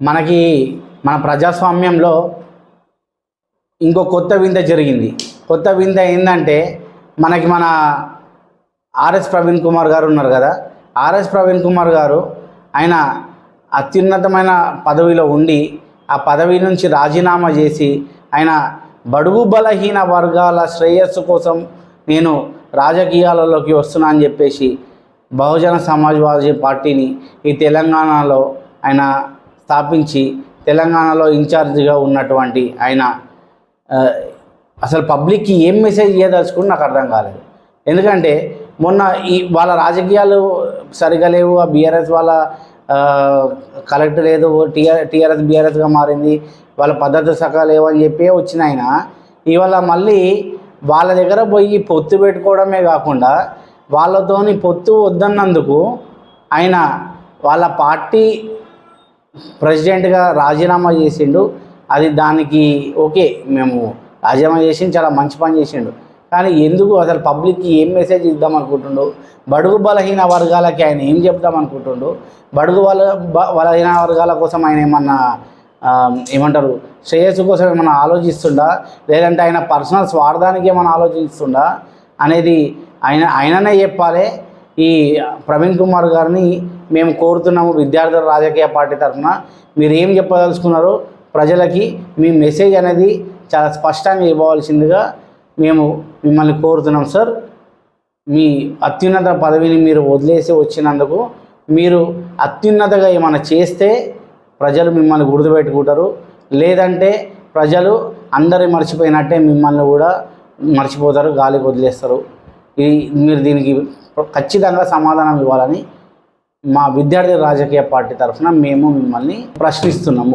మనకి మన ప్రజాస్వామ్యంలో ఇంకో కొత్త వింత జరిగింది. కొత్త వింత ఏంటంటే మనకి మన ఆర్ఎస్ ప్రవీణ్ కుమార్ గారు ఉన్నారు కదా. ఆర్ఎస్ ప్రవీణ్ కుమార్ గారు ఆయన అత్యున్నతమైన పదవిలో ఉండి ఆ పదవి నుంచి రాజీనామా చేసి ఆయన బడుగు బలహీన వర్గాల శ్రేయస్సు కోసం నేను రాజకీయాలలోకి వస్తున్నా అని చెప్పేసి బహుజన సమాజ్వాదీ పార్టీని ఈ తెలంగాణలో ఆయన స్థాపించి తెలంగాణలో ఇన్ఛార్జిగా ఉన్నటువంటి ఆయన అసలు పబ్లిక్కి ఏం మెసేజ్ ఇవ్వదలుచుకుని నాకు అర్థం కాలేదు. ఎందుకంటే మొన్న ఈ వాళ్ళ రాజకీయాలు సరిగా లేవు ఆ బీఆర్ఎస్ వాళ్ళ కలెక్టర్ కలెక్ట్ లేదు టీఆర్ టీఆర్ఎస్ బీఆర్ఎస్గా మారింది వాళ్ళ పద్ధతి సఖా లేవు అని చెప్పి వచ్చిన ఆయన ఇవాళ మళ్ళీ వాళ్ళ దగ్గర పోయి పొత్తు పెట్టుకోవడమే కాకుండా వాళ్ళతోని పొత్తు వద్దన్నందుకు ఆయన వాళ్ళ పార్టీ ప్రెసిడెంట్గా రాజీనామా చేసిండు. అది దానికి ఓకే మేము రాజీనామా చేసి చాలా మంచి పని చేసిండు. కానీ ఎందుకు అసలు పబ్లిక్కి ఏం మెసేజ్ ఇద్దాం అనుకుంటుండు? బడుగు బలహీన వర్గాలకి ఆయన ఏం చెప్దాం అనుకుంటుండు? బడుగు బల బలహీన వర్గాల కోసం ఆయన ఏమన్నా ఏమంటారు శ్రేయస్సు కోసం ఏమన్నా ఆలోచిస్తుండా? లేదంటే ఆయన పర్సనల్ స్వార్థానికి ఏమైనా ఆలోచిస్తుండా? అనేది ఆయన ఆయననే చెప్పాలి. ఈ ప్రవీణ్ కుమార్ గారిని మేము కోరుతున్నాము విద్యార్థుల రాజకీయ పార్టీ తరఫున. మీరు ఏం చెప్పదలుచుకున్నారో ప్రజలకి మీ మెసేజ్ అనేది చాలా స్పష్టంగా ఇవ్వవలసిందిగా మేము మిమ్మల్ని కోరుతున్నాం సార్. మీ అత్యున్నత పదవిని మీరు వదిలేసి వచ్చినందుకు మీరు అత్యున్నతగా ఏమైనా చేస్తే ప్రజలు మిమ్మల్ని గుర్తుపెట్టుకుంటారు. లేదంటే ప్రజలు అందరి మర్చిపోయినట్టే మిమ్మల్ని కూడా మర్చిపోతారు గాలికి వదిలేస్తారు. ఇది మీరు దీనికి ఖచ్చితంగా సమాధానం ఇవ్వాలని మా విద్యార్థి రాజకీయ పార్టీ తరఫున మేము మిమ్మల్ని ప్రశ్నిస్తున్నాము.